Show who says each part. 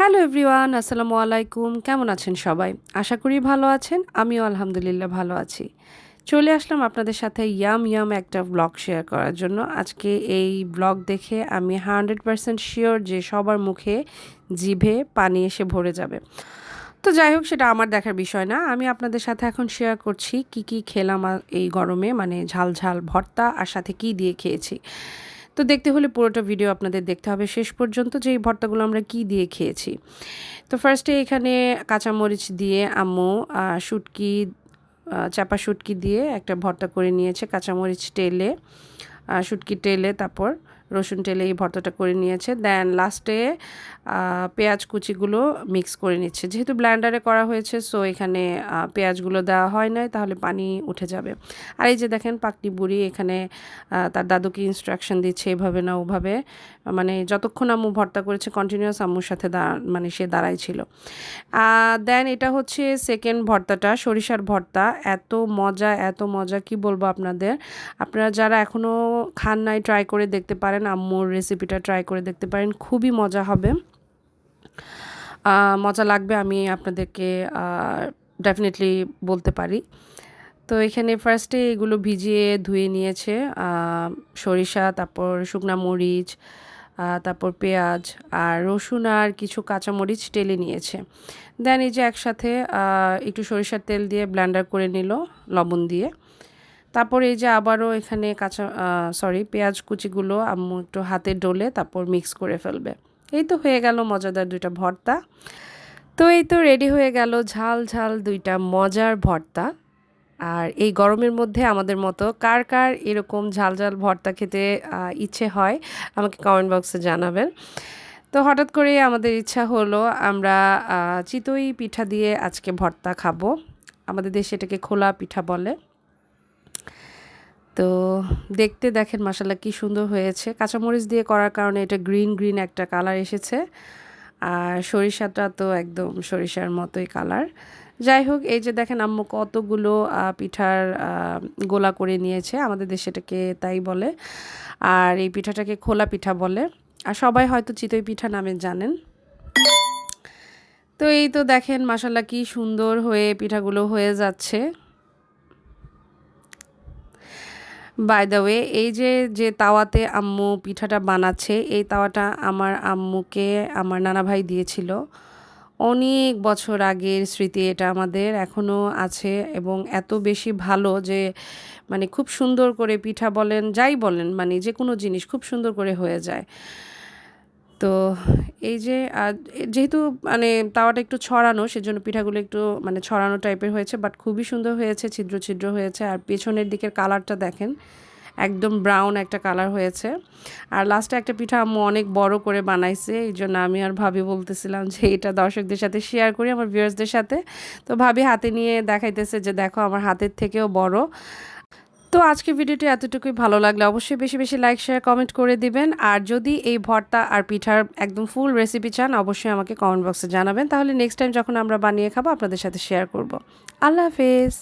Speaker 1: Hello everyone, আসসালামু আলাইকুম। কেমন আছেন সবাই? আশা করি ভালো আছেন, আমিও আলহামদুলিল্লাহ ভালো আছি। চলে আসলাম আপনাদের সাথে ইয়াম ইয়াম একটা ব্লগ শেয়ার করার জন্য। আজকে এই ব্লগ দেখে আমি হান্ড্রেড পারসেন্ট শিওর যে সবার মুখে জিভে পানি এসে ভরে যাবে। তো যাই হোক, সেটা আমার দেখার বিষয় না। আমি আপনাদের সাথে এখন শেয়ার করছি কি কি খেলাম এই গরমে মানে ঝাল ঝাল ভর্তা আর সাথে কি দিয়ে খেয়েছি। তো দেখতে হলে পুরোটা ভিডিও আপনাদের দেখতে হবে। শেষ পর্যন্ত যে এই ভর্তাগুলো আমরা কি দিয়ে খেয়েছি। তো ফার্স্টে এখানে কাঁচামরিচ দিয়ে আম্মু শুটকি চাপা শুটকি দিয়ে একটা ভর্তা করে নিয়েছে কাঁচামরিচ টেলে শুটকি টেলে তারপর রসুন টেলে এই ভর্তাটা করে নিয়েছে। দেন লাস্টে পেঁয়াজ কুচিগুলো মিক্স করে নিচ্ছে। যেহেতু ব্ল্যান্ডারে করা হয়েছে সো এখানে পেঁয়াজগুলো দেওয়া হয় নাই, তাহলে পানি উঠে যাবে। আর এই যে দেখেন পাকটি বুড়ি এখানে তার দাদুকে ইনস্ট্রাকশন দিচ্ছে এভাবে না ওভাবে। মানে যতক্ষণ আম্মু ভর্তা করেছে কন্টিনিউয়াস আম্মুর সাথে মানে সে দাঁড়াই ছিল। দেন এটা হচ্ছে সেকেন্ড ভর্তাটা, সরিষার ভর্তা। এত মজা এত মজা, কি বলব আপনাদের? আপনারা যারা এখনও খান নাই ট্রাই করে দেখতে পারেন। আম্মুর রেসিপিটা ট্রাই করে দেখতে পারেন, খুবই মজা হবে। মজা লাগবে, আমি আপনাদেরকে ডেফিনেটলি বলতে পারি। তো এখানে ফার্স্টে এগুলো ভিজিয়ে ধুয়ে নিয়েছে সরিষা, তারপর শুকনা মরিচ তারপর পেঁয়াজ আর রসুন আর কিছু কাঁচামরিচ টেলে নিয়েছে। দেন এই যে একসাথে একটু সরিষার তেল দিয়ে ব্ল্যান্ডার করে নিল, লবণ দিয়ে। তারপর এই যে আবারও এখানে কাঁচা সরি পেঁয়াজ কুচিগুলো আম্মু একটু হাতে ডলে তারপর মিক্স করে ফেলবে। এই তো হয়ে গেল মজাদার দুইটা ভর্তা। তো এই তো রেডি হয়ে গেল ঝাল ঝাল দুইটা মজার ভর্তা। আর এই গরমের মধ্যে আমাদের মতো কার কার এরকম ঝাল ঝাল ভর্তা খেতে ইচ্ছে হয় আমাকে কমেন্ট বক্সে জানাবেন। তো হঠাৎ করে আমাদের ইচ্ছা হলো আমরা চিতই পিঠা দিয়ে আজকে ভর্তা খাব। আমাদের দেশে এটাকে খোলা পিঠা বলে। দেখতে দেখেন মশালা কি সুন্দর হয়েছে। কাঁচামরিচ দিয়ে করার কারণে এটা গ্রিন গ্রিন একটা কালার এসেছে। আর সরিষাটা তো একদম সরিষার মতোই কালার। যাই হোক, এই যে দেখেন আম্মু কতগুলো পিঠার গোলা করে নিয়েছে আমাদের দেশে এটাকে তাই বলে। আর এই পিঠাটাকে খোলা পিঠা বলে। আর সবাই হয়তো চিতই পিঠা নামে জানেন। তো এই তো দেখেন মাসাল্লা কি সুন্দর হয়ে পিঠাগুলো হয়ে যাচ্ছে। বাই দ্য ওয়ে এই যে যে তাওয়াতে আম্মু পিঠাটা বানাচ্ছে, এই তাওয়াটা আমার আম্মুকে আমার নানা ভাই দিয়েছিল। অনেক বছর আগের স্মৃতি এটা আমাদের এখনও আছে এবং এত বেশি ভালো যে মানে খুব সুন্দর করে পিঠা বলেন, যাই বলেন মানে যে কোনো জিনিস খুব সুন্দর করে হয়ে যায়। তো এই যে যেহেতু মানে তাওয়াটা একটু ছড়ানো, সেজন্য পিঠাগুলো একটু মানে ছড়ানো টাইপের হয়েছে বাট খুবই সুন্দর হয়েছে, ছিদ্র ছিদ্র হয়েছে, আর পেছনের দিকের কালারটা দেখেন, একদম ব্রাউন একটা কালার হয়েছে। আর লাস্টে একটা পিঠা আম্মু অনেক বড় করে বানাইছে, এই জন্য আমি আর ভাবি বলতেছিলাম যে এটা দর্শকদের সাথে শেয়ার করি, আমার ভিউয়ার্সদের সাথে। তো ভাবি হাতে নিয়ে দেখাইতেছে যে, দেখো, আমার হাতের থেকেও বড়। তো আজকে ভিডিওটি এতটুকুই। ভালো লাগলে অবশ্যই বেশি বেশি লাইক শেয়ার কমেন্ট করে দিবেন। আর যদি এই ভর্তা আর পিঠার একদম ফুল রেসিপি চান, অবশ্যই আমাকে কমেন্ট বক্সে জানাবেন। তাহলে নেক্সট টাইম যখন আমরা বানিয়ে খাব, আপনাদের সাথে শেয়ার করব। আল্লাহ হাফেজ।